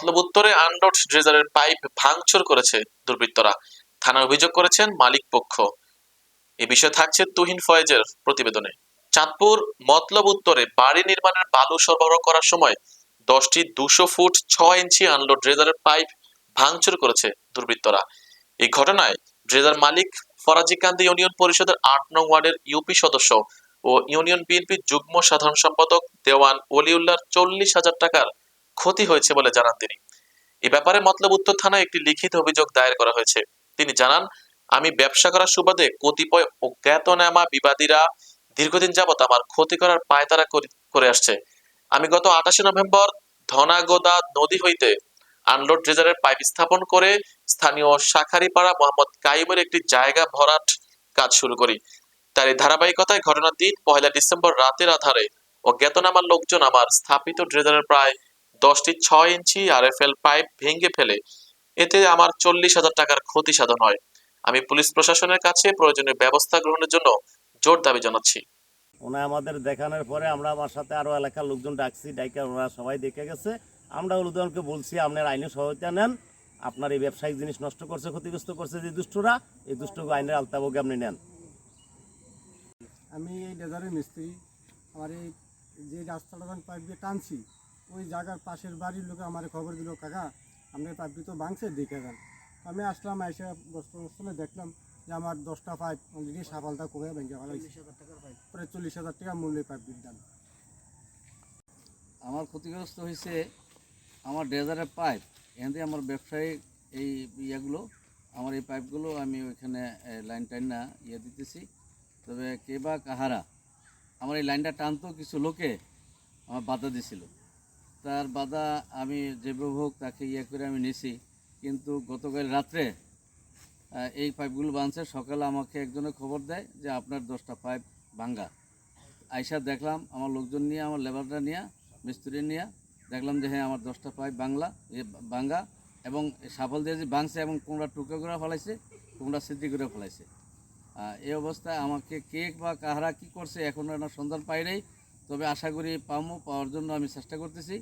মতলব উত্তরে আনডট ড্রেজারের পাইপ ভাঙচুর করেছে দুর্বৃত্তরা। থানায় অভিযোগ করেছেন মালিক পক্ষ। এ বিষয়ে থাকছে তুহিন ফয়েজের প্রতিবেদনে। চাঁদপুর মতলব উত্তরে বাড়ি নির্মাণের বালু সরবরাহ করার সময় দশটি দুশো ফুট ছয় ইঞ্চি আনলোড ড্রেজারের পাইপ ভাঙচুর করেছে দুর্বৃত্তরা। এই ঘটনায় ড্রেজার মালিক ফরাজিকান্দি ইউনিয়ন পরিষদের আট নং ওয়ার্ডের ইউপি সদস্য ও ইউনিয়ন বিএনপি যুগ্ম সাধারণ সম্পাদক দেওয়ান অলিউল্লাহর চল্লিশ হাজার টাকার ক্ষতি হয়েছে বলে জানান তিনি। এ ব্যাপারে মতলব উত্তর থানায় একটি লিখিত অভিযোগ দায়ের করা হয়েছে। তিনি জানান, আমি ব্যবসা করার সুবাদে কতিপয় অজ্ঞাতনামা বিবাদীরা দীর্ঘদিন যাবত আমার ক্ষতি করার পায়তারা করি- আসছে। আমি গত আঠাশে নভেম্বর ধনাগোদা নদী হইতে আনলোড ড্রেজারের পাইপ স্থাপন করে স্থানীয় শাখারিপাড়া মোহাম্মদ কাইমের একটি জায়গা ভরাট কাজ শুরু করি। তার এই ধারাবাহিকতায় ঘটনার দিন পহেলা ডিসেম্বর রাতের আধারে অজ্ঞাতনামা লোকজন আমার স্থাপিত ড্রেজারের প্রায় দশটি ছয় ইঞ্চি আর এফ এল পাইপ ভেঙে ফেলে। এতে আমার চল্লিশ হাজার টাকার ক্ষতি সাধন হয়। আমি পুলিশ প্রশাসনের কাছে প্রয়োজনীয় ব্যবস্থা গ্রহণের জন্য জোর দাবি জানাচ্ছি। ওনা আমাদের দেখানোর পরে আমরা আমার সাথে আরও এলাকার লোকজন ডাকছি ডাইকা ওনারা সবাই দেখে গেছে। আমরা উলুদনকে বলছি আপনার আইনি সহায়তা নেন। আপনার এই ব্যবসায়িক জিনিস নষ্ট করছে ক্ষতিগ্রস্ত করছে যে দুষ্টরা এই দুষ্টকে আইনের আলতাবকে আপনি নেন। আমি এই ডেজারের মিস্ত্রি। আমার এই যে রাস্তাটা পাইপ দিয়ে টানছি ওই জায়গার পাশের বাড়ির লোকে আমার খবর দিল কাকা আপনার পাইপটি তো ভাঙছে দেখে যান। আমি আসলাম এসে ঘটনাস্থলে দেখলাম যে আমার দশটা পাইপ অলরেডি সাফালটা করে ভেঙে ফেলা প্রায় চল্লিশ হাজার টাকা মূল্যের পাইপটির দাম আমার ক্ষতিগ্রস্ত হয়েছে আমার ড্রেজারের পাইপ। এখান থেকে আমার ব্যবসায়িক এই ইয়েগুলো আমার এই পাইপগুলো আমি ওইখানে লাইন টাইন না ইয়ে দিতেছি। তবে কে বা কাহারা আমার এই লাইনটা টানতো কিছু লোকে আমার বাধা দিছিল। তার বাধা আমি যেভাবে হোক তাকে ইয়ে করে আমি নিছি। কিন্তু গতকাল রাত্রে এই পাইপগুলো বাঁধছে সকালে আমাকে একজনে খবর দেয় যে আপনার দশটা পাইপ ভাঙ্গা। আইসা দেখলাম আমার লোকজন নিয়ে, আমার লেবাররা নিয়ে, মিস্ত্রি নিয়ে, দেখলাম যে হ্যাঁ আমার দশটা পাইপ বাংলা, এ বাঙ্গা এবং সাফল দিয়ে যে বাংছে এবং কোনটা টুকরো করে ফেলাইছে কোনটা সিদ্ধি করে ফেলাইছে। এই অবস্থায় আমাকে কেক বা কাহারা কি করছে, এখন সন্ধান পাই নাই। তবে আশা করি পামো পাওয়ার জন্য আমি চেষ্টা করতেছি।